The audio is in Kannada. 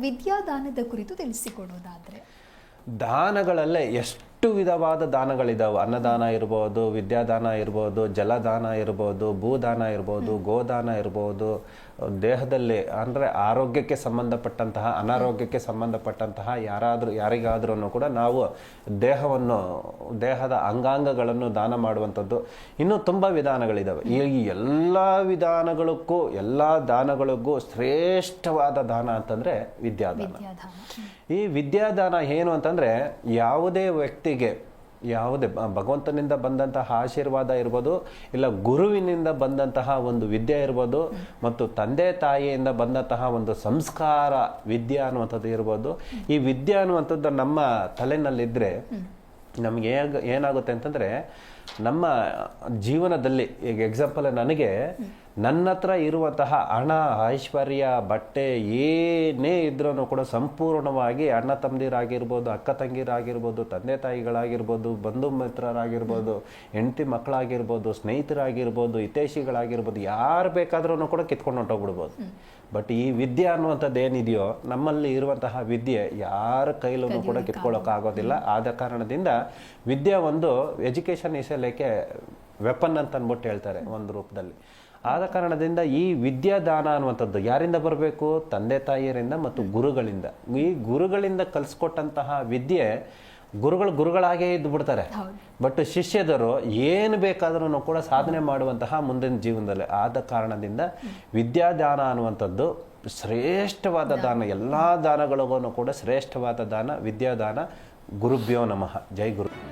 ವಿದ್ಯಾದಾನದ ಕುರಿತು ತಿಳಿಸಿಕೊಡೋದಾದರೆ ದಾನಗಳಲ್ಲೇ ಎಷ್ಟು ವಿಧವಾದ ದಾನಗಳಿದ್ದಾವೆ ಅನ್ನದಾನ ಇರ್ಬೋದು ವಿದ್ಯಾದಾನ ಇರ್ಬೋದು ಜಲದಾನ ಇರ್ಬೋದು ಭೂದಾನ ಇರ್ಬೋದು ಗೋದಾನ ಇರ್ಬೋದು ದೇಹದಲ್ಲಿ ಅಂದರೆ ಆರೋಗ್ಯಕ್ಕೆ ಸಂಬಂಧಪಟ್ಟಂತಹ ಅನಾರೋಗ್ಯಕ್ಕೆ ಸಂಬಂಧಪಟ್ಟಂತಹ ಯಾರಾದರೂ ಯಾರಿಗಾದ್ರೂ ಕೂಡ ನಾವು ದೇಹವನ್ನು ದೇಹದ ಅಂಗಾಂಗಗಳನ್ನು ದಾನ ಮಾಡುವಂಥದ್ದು ಇನ್ನೂ ತುಂಬ ವಿಧಾನಗಳಿದ್ದಾವೆ ಈ ಎಲ್ಲ ವಿಧಾನಗಳಕ್ಕೂ ಎಲ್ಲ ದಾನಗಳಿಗೂ ಶ್ರೇಷ್ಠವಾದ ದಾನ ಅಂತಂದರೆ ವಿದ್ಯಾದಾನ. ವಿದ್ಯಾದಾನ. ಈ ವಿದ್ಯಾದಾನ ಏನು ಅಂತಂದರೆ ಯಾವುದೇ ವ್ಯಕ್ತಿಗೆ ಯಾವುದೇ ಭಗವಂತನಿಂದ ಬಂದಂತಹ ಆಶೀರ್ವಾದ ಇರ್ಬೋದು, ಇಲ್ಲ ಗುರುವಿನಿಂದ ಬಂದಂತಹ ಒಂದು ವಿದ್ಯೆ ಇರ್ಬೋದು, ಮತ್ತು ತಂದೆ ತಾಯಿಯಿಂದ ಬಂದಂತಹ ಒಂದು ಸಂಸ್ಕಾರ ವಿದ್ಯೆ ಅನ್ನುವಂಥದ್ದು ಇರ್ಬೋದು. ಈ ವಿದ್ಯೆ ಅನ್ನುವಂಥದ್ದು ನಮ್ಮ ತಲೆನಲ್ಲಿದ್ದರೆ ನಮ್ಗೆ ಏನಾಗುತ್ತೆ ಅಂತಂದ್ರೆ ನಮ್ಮ ಜೀವನದಲ್ಲಿ ಈಗ ಎಕ್ಸಾಂಪಲ್ ನನಗೆ ನನ್ನ ಹತ್ರ ಇರುವಂತಹ ಹಣ ಐಶ್ವರ್ಯ ಬಟ್ಟೆ ಏನೇ ಇದ್ರೂ ಕೂಡ ಸಂಪೂರ್ಣವಾಗಿ ಅಣ್ಣ ತಂದಿರಾಗಿರ್ಬೋದು ಅಕ್ಕ ತಂಗಿರಾಗಿರ್ಬೋದು ತಂದೆ ತಾಯಿಗಳಾಗಿರ್ಬೋದು ಬಂಧು ಮಿತ್ರರಾಗಿರ್ಬೋದು ಹೆಂಡತಿ ಮಕ್ಕಳಾಗಿರ್ಬೋದು ಸ್ನೇಹಿತರಾಗಿರ್ಬೋದು ಹಿತೈಷಿಗಳಾಗಿರ್ಬೋದು ಯಾರು ಬೇಕಾದ್ರೂ ಕೂಡ ಕಿತ್ಕೊಂಡು ಹೊಂಟೋಗ್ಬಿಡ್ಬೋದು. ಬಟ್ ಈ ವಿದ್ಯೆ ಅನ್ನುವಂಥದ್ದು ಏನಿದೆಯೋ ನಮ್ಮಲ್ಲಿ ಇರುವಂತಹ ವಿದ್ಯೆ ಯಾರ ಕೈಲೂ ಕೂಡ ಕಿತ್ಕೊಳ್ಳೋಕ್ಕಾಗೋದಿಲ್ಲ. ಆದ ಕಾರಣದಿಂದ ವಿದ್ಯೆ ಒಂದು ಎಜುಕೇಶನ್ ಇಸ್ ಲೈಕ್ ವೆಪನ್ ಅಂತ ಅಂದ್ಬಿಟ್ಟು ಹೇಳ್ತಾರೆ ಒಂದು ರೂಪದಲ್ಲಿ. ಆದ ಕಾರಣದಿಂದ ಈ ವಿದ್ಯಾದಾನ ಅನ್ನುವಂಥದ್ದು ಯಾರಿಂದ ಬರಬೇಕು? ತಂದೆ ತಾಯಿಯರಿಂದ ಮತ್ತು ಗುರುಗಳಿಂದ. ಈ ಗುರುಗಳಿಂದ ಕಲಿಸ್ಕೊಟ್ಟಂತಹ ವಿದ್ಯೆ ಗುರುಗಳು ಗುರುಗಳಾಗೇ ಇದ್ದು ಬಿಡ್ತಾರೆ. ಬಟ್ ಶಿಷ್ಯದರು ಏನು ಬೇಕಾದ್ರೂ ಕೂಡ ಸಾಧನೆ ಮಾಡುವಂತಹ ಮುಂದಿನ ಜೀವನದಲ್ಲಿ ಆದ ಕಾರಣದಿಂದ ವಿದ್ಯಾದಾನ ಅನ್ನುವಂಥದ್ದು ಶ್ರೇಷ್ಠವಾದ ದಾನ. ಎಲ್ಲ ದಾನಗಳಿಗೂ ಕೂಡ ಶ್ರೇಷ್ಠವಾದ ದಾನ ವಿದ್ಯಾದಾನ. ಗುರುಭ್ಯೋ ನಮಃ. ಜೈ ಗುರು.